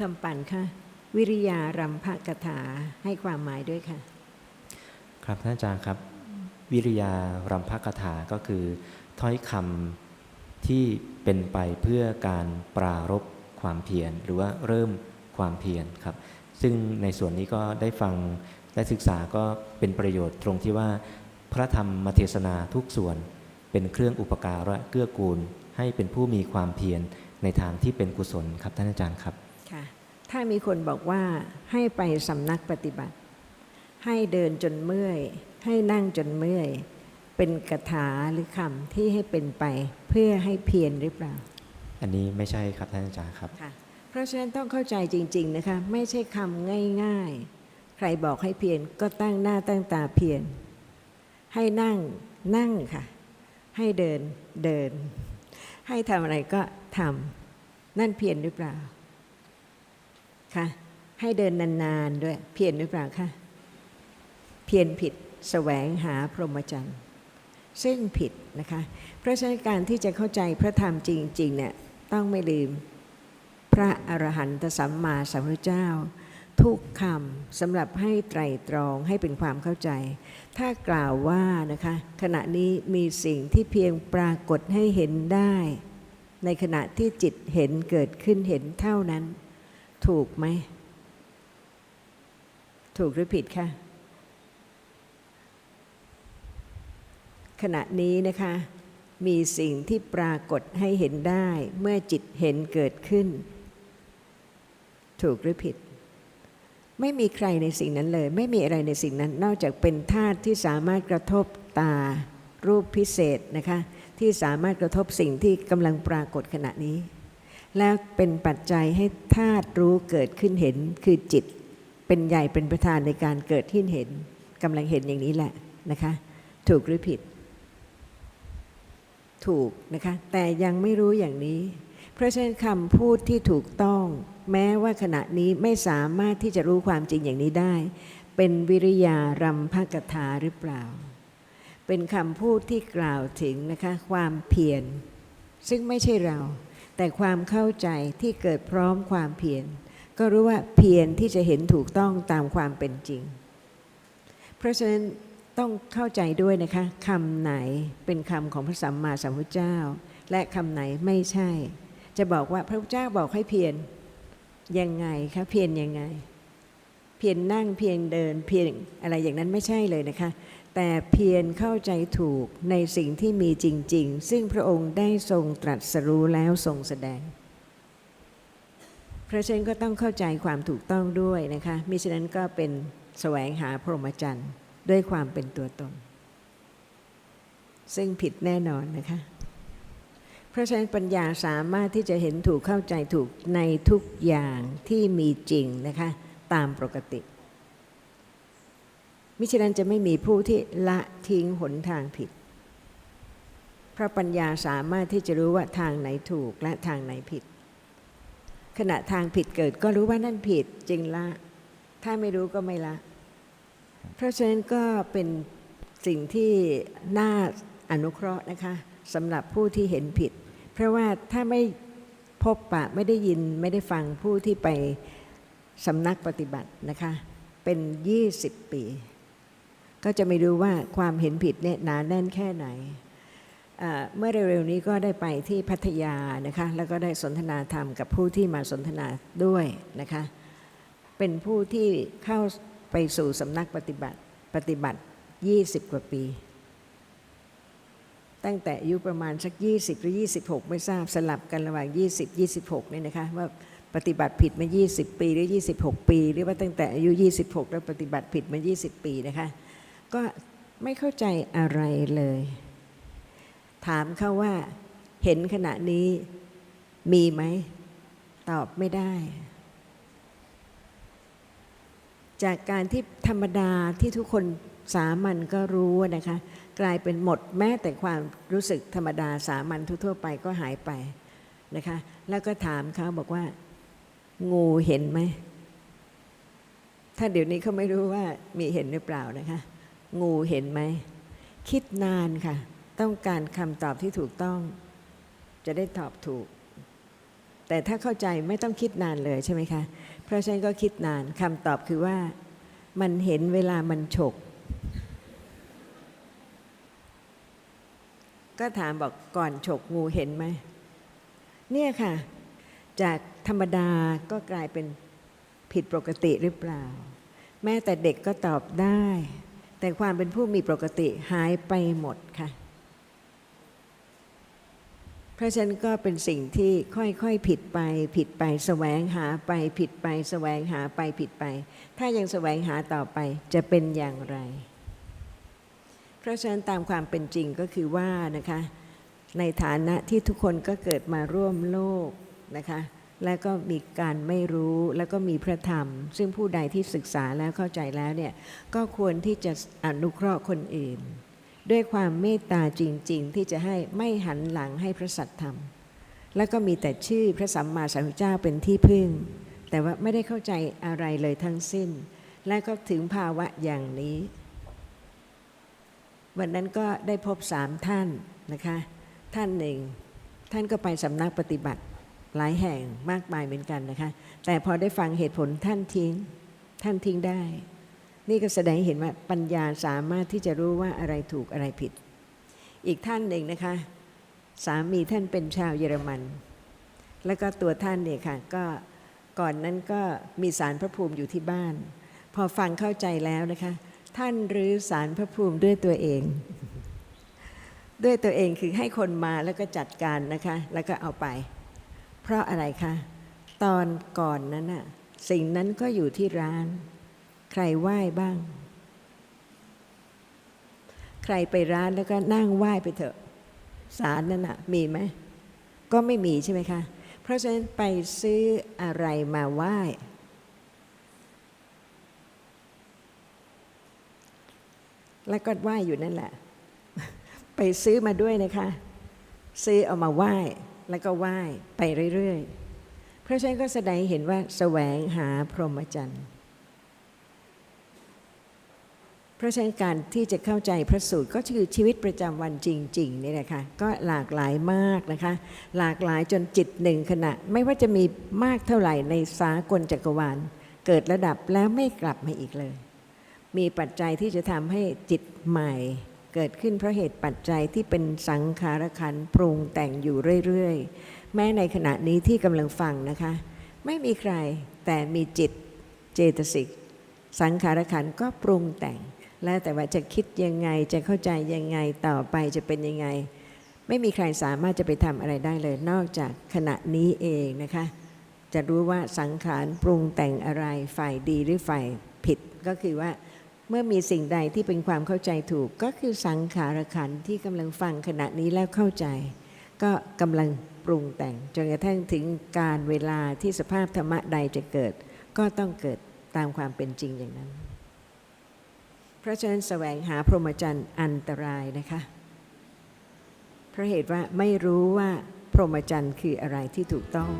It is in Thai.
คำปั่นค่ะ วิริยารัมภกถาให้ความหมายด้วยค่ะ ครับท่านอาจารย์ครับ วิริยารัมภกถาก็คือถ้อยคำที่เป็นไปเพื่อการปรารบความเพียรหรือว่าเริ่มความเพียรครับ ซึ่งในส่วนนี้ก็ได้ฟังได้ศึกษาก็เป็นประโยชน์ตรงที่ว่า พระธรรมเทศนาทุกส่วนเป็นเครื่องอุปการะเกื้อกูลให้เป็นผู้มีความเพียรในทางที่เป็นกุศลครับท่านอาจารย์ครับ ถ้ามีคนบอกว่าให้ไปสำนักปฏิบัติ ให้เดินจนเมื่อย ให้นั่งจนเมื่อย เป็นกถาหรือคำที่ให้เป็นไปเพื่อให้เพียรหรือเปล่า อันนี้ไม่ใช่ครับท่านอาจารย์ครับค่ะเพราะฉะนั้นต้องเข้าใจจริง ๆนะคะ ไม่ใช่คำง่ายๆ ใครบอกให้เพียรก็ตั้งหน้าตั้งตาเพียรให้นั่งนั่งค่ะ ให้เดินเดิน ให้ทำอะไรก็ทำนั่นเพียรหรือเปล่า คะให้เดินนานๆด้วย เพียรหรือเปล่าคะเพียรผิดแสวงหาพรหมจรรย์ซึ่งผิดนะคะ เพราะฉะนั้นการที่จะเข้าใจพระธรรมจริงๆเนี่ยต้องไม่ลืมพระอรหันตสัมมาสัมพุทธเจ้า ทุกคำสำหรับให้ไตรตรองให้เป็นความเข้าใจ ถ้ากล่าวว่านะคะ ขณะนี้มีสิ่งที่เพียงปรากฏให้เห็นได้ ในขณะที่จิตเห็นเกิดขึ้นเห็นเท่านั้น ถูกไหม ถูกหรือผิดคะขณะนี้นะคะ มีสิ่งที่ปรากฏให้เห็นได้เมื่อจิตเห็นเกิดขึ้น ถูกหรือผิด ไม่มีใครในสิ่งนั้นเลย ไม่มีอะไรในสิ่งนั้น นอกจากเป็นธาตุที่สามารถกระทบตารูปพิเศษนะคะ ที่สามารถกระทบสิ่งที่กำลังปรากฏขณะนี้ แล้วเป็นปัจจัยให้ธาตุรู้เกิดขึ้นเห็นคือจิต เป็นใหญ่เป็นประธานในการเกิดที่เห็นกำลังเห็นอย่างนี้แหละนะคะ ถูกหรือผิด ถูกนะคะ แต่ยังไม่รู้อย่างนี้ เพราะฉะนั้นคำพูดที่ถูกต้อง แม้ว่าขณะนี้ไม่สามารถที่จะรู้ความจริงอย่างนี้ได้ เป็นวิริยารัมภกถาหรือเปล่า เป็นคำพูดที่กล่าวถึงนะคะความเพียรซึ่งไม่ใช่เรา แต่ความเข้าใจที่เกิดพร้อมความเพียรก็รู้ว่าเพียรที่จะเห็นถูกต้องตามความเป็นจริง เพราะฉะนั้นต้องเข้าใจด้วยนะคะคำไหนเป็นคำของพระสัมมาสัมพุทธเจ้า และคำไหนไม่ใช่ จะบอกว่าพระพุทธเจ้าบอกให้เพียรยังไงคะเพียรยังไง พียรนั่งเพียรเดินเพียรอะไรอย่างนั้นไม่ใช่เลยนะคะ แต่เพียรเข้าใจถูกในสิ่งที่มีจริง ๆ ซึ่งพระองค์ได้ทรงตรัสรู้แล้วทรงแสดง เพราะฉะนั้นก็ต้องเข้าใจความถูกต้องด้วยนะคะมิฉะนั้นก็เป็นแสวงหาพรหมจรรย์ด้วยความเป็นตัวตน ซึ่งผิดแน่นอนนะคะพราะฉะนั้นปัญญาสามารถที่จะเห็นถูกเข้าใจถูกในทุกอย่างที่มีจริงนะคะ ตามปกติ มิฉะนั้นจะไม่มีผู้ที่ละทิ้งหนทางผิดเพราะปัญญาสามารถที่จะรู้ว่าทางไหนถูกและทางไหนผิด ขณะทางผิดเกิดก็รู้ว่านั่นผิดจึงละ ถ้าไม่รู้ก็ไม่ละ เพราะฉะนั้นก็เป็นสิ่งที่น่าอนุเคราะห์นะคะสำหรับผู้ที่เห็นผิด เพราะว่าถ้าไม่พบปะไม่ได้ยินไม่ได้ฟังผู้ที่ไป สำนักปฏิบัตินะคะ เป็น 20 ปี ก็จะไม่รู้ว่าความเห็นผิดเนี่ยหนาแน่นแค่ไหน เมื่อเร็วๆนี้ก็ได้ไปที่พัทยานะคะ แล้วก็ได้สนทนาธรรมกับผู้ที่มาสนทนาด้วยนะคะ เป็นผู้ที่เข้าไปสู่สำนักปฏิบัติปฏิบัติ 20 กว่าปี ตั้งแต่อายุประมาณสัก 20 หรือ 26 ไม่ทราบสลับกันระหว่าง 20 26 เนี่ยนะคะว่า ปฏิบัติผิดมา 20 ปีหรือ 26 ปี หรือว่าตั้งแต่อายุ 26 แล้วปฏิบัติผิดมา 20 ปีนะคะ ก็ไม่เข้าใจอะไรเลย ถามเขาว่า เห็นขณะนี้มีไหม ตอบไม่ได้ จากการที่ธรรมดาที่ทุกคนสามัญก็รู้นะคะ กลายเป็นหมดแม้แต่ความรู้สึกธรรมดาสามัญทั่วๆไปก็หายไปนะคะ แล้วก็ถามเขาบอกว่า งูเห็นไหม ถ้าเดี๋ยวนี้เขาไม่รู้ว่ามีเห็นหรือเปล่านะคะ งูเห็นไหม คิดนานค่ะ ต้องการคำตอบที่ถูกต้อง จะได้ตอบถูก แต่ถ้าเข้าใจไม่ต้องคิดนานเลยใช่ไหมคะ เพราะฉะนั้นก็คิดนานคำตอบคือว่า มันเห็นเวลามันฉก ก็ถามบอกก่อนฉกงูเห็นไหม เนี่ยค่ะ จาก ธรรมดาก็กลายเป็นผิดปกติหรือเปล่า แม้แต่เด็กก็ตอบได้ แต่ความเป็นผู้มีปกติหายไปหมดค่ะ เพราะฉะนั้นก็เป็นสิ่งที่ค่อยๆผิดไป ผิดไปแสวงหาไป ผิดไปแสวงหาไปผิดไป ถ้ายังแสวงหาต่อไปจะเป็นอย่างไร เพราะฉะนั้นตามความเป็นจริงก็คือว่านะคะ ในฐานะที่ทุกคนก็เกิดมาร่วมโลกนะคะ และก็มีการไม่รู้แล้วก็มีพระธรรม ซึ่งผู้ใดที่ศึกษาแล้วเข้าใจแล้วเนี่ยก็ควรที่จะอนุเคราะห์คนอื่น ด้วยความเมตตาจริง ๆ ที่จะให้ไม่หันหลังให้พระสัตธรรม แล้วก็มีแต่ชื่อพระสัมมาสัมพุทธเจ้าเป็นที่พึ่ง แต่ว่าไม่ได้เข้าใจอะไรเลยทั้งสิ้น และก็ถึงภาวะอย่างนี้ วันนั้นก็ได้พบสามท่านนะคะ ท่านหนึ่ง ท่านก็ไปสำนักปฏิบัติ หลายแห่งมากมายเหมือนกันนะคะ แต่พอได้ฟังเหตุผลท่านทิ้ง ท่านทิ้งได้ นี่ก็แสดงให้เห็นว่าปัญญาสามารถที่จะรู้ว่าอะไรถูกอะไรผิด อีกท่านหนึ่งนะคะ สามีท่านเป็นชาวเยอรมัน แล้วก็ตัวท่านเนี่ยค่ะก็ก่อนนั้นก็มีสารพระภูมิอยู่ที่บ้าน พอฟังเข้าใจแล้วนะคะ ท่านรื้อสารพระภูมิด้วยตัวเอง ด้วยตัวเองคือให้คนมาแล้วก็จัดการนะคะ แล้วก็เอาไป เพราะอะไรคะ ตอนก่อนนั้นน่ะสิ่งนั้นก็อยู่ที่ร้าน ใครไหว้บ้าง ใครไปร้านแล้วก็นั่งไหว้ไปเถอะสารนั่นน่ะมีไหมก็ไม่มีใช่ไหมคะ เพราะฉะนั้นไปซื้ออะไรมาไหว้แล้วก็ไหว้อยู่นั่นแหละ ไปซื้อมาด้วยนะคะ ซื้อเอามาไหว้ แล้วก็ไหว้ไปเรื่อยๆ เพราะฉะนั้นก็แสดงเห็นว่าแสวงหาพรหมจรรย์ เพราะฉะนั้นการที่จะเข้าใจพระสูตรก็คือชีวิตประจำวันจริงๆนี่แหละค่ะก็หลากหลายมากนะคะ หลากหลายจนจิตหนึ่งขณะ ไม่ว่าจะมีมากเท่าไหร่ในสากลจักรวาล เกิดระดับแล้วไม่กลับมาอีกเลย มีปัจจัยที่จะทำให้จิตใหม่ เกิดขึ้นเพราะเหตุปัจจัยที่เป็นสังขารขันปรุงแต่งอยู่เรื่อยๆ แม้ในขณะนี้ที่กำลังฟังนะคะ ไม่มีใครแต่มีจิตเจตสิก สังขารขันก็ปรุงแต่ง แล้วแต่ว่าจะคิดยังไงจะเข้าใจยังไงต่อไปจะเป็นยังไง ไม่มีใครสามารถจะไปทำอะไรได้เลย นอกจากขณะนี้เองนะคะ จะรู้ว่าสังขารปรุงแต่งอะไรฝ่ายดีหรือฝ่ายผิดก็คือว่า เมื่อมีสิ่งใดที่เป็นความเข้าใจถูก ก็คือสังขารขันที่กำลังฟังขณะนี้แล้วเข้าใจ ก็กำลังปรุงแต่งจนกระทั่งถึงการเวลาที่สภาพธรรมะใดจะเกิด ก็ต้องเกิดตามความเป็นจริงอย่างนั้น เพราะฉะนั้นแสวงหาพรหมจรรย์อันตรายนะคะเพราะเหตุว่าไม่รู้ว่าพรหมจรรย์คืออะไรที่ถูกต้อง